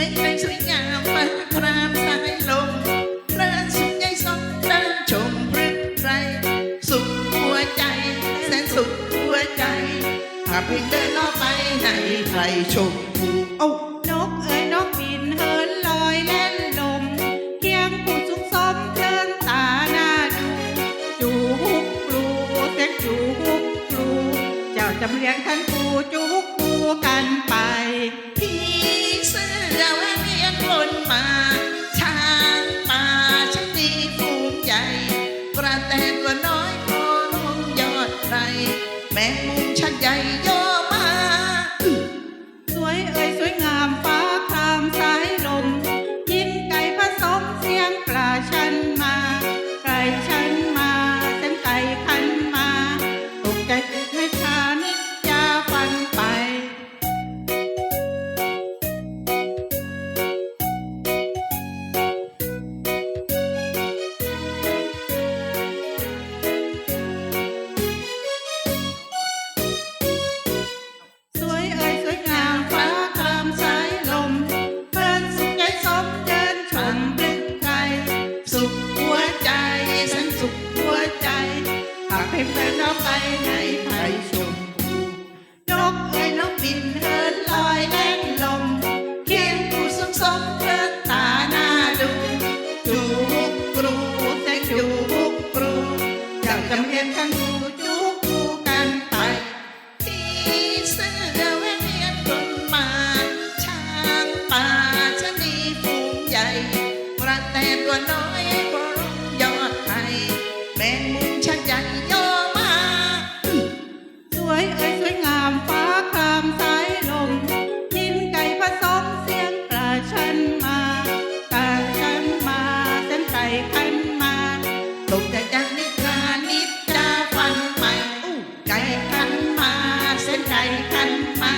วยใครสวยงามฟ้พรามสายลมราชินยายสองนางชมพฤกษ์ไรสุขหัวใจ แสนสุขหัวใจหากเพียงเดินล่อไปไนใครชมโอ้านกเอ๋ยนกบินเฮินลอยแล่นลมเคียงผู้สุขสมเพลินตาหน้าดูจูฮุปลูเสียจูฮุปลูเจ้าจำเรียงท่านผู้จูฮุปลูกันไป เสื้อแวะเวียนวนมาช้างป่าช่างดีฟูงใหญ่กระแตตัวน้อยโผล่ลงยอดไรแมงมุมชักใหญ่โยมา สวยเอ่ยสวยงามฟ้าครามสายลม ยินไก่ผสมเสียงปลาชันมาไก่ชันมาเสียงไก่คันมาตกใจให้ชา สุขหัวใจฉันสุขหัวใจหากเป็นแฟนเราไปไหนไปชมพูนกเอ้นกบินเฮินลอยแล่นลมเคียงผู้สมสมเกินตาหน้าดูจูบกรูแต่จูบกรูอยากจำเรียนกันดูจูบกูกันไปที่เสื้อแวะเวียนต้นมาช้างป่าชะนีฟูงใหญ่กระแตตัวน้อย ไแมงมุมชักใหญ่ย่อมา สวยเอ้ยสวยงามฟ้าครามสายลมนินไก่ผสมเสียงประชันมาต่างกันมาเส้นไก่คันมาตกใจจากนิทรานิจาฟันใหม่อู้ไก่คันมา เส้นไก่คันมา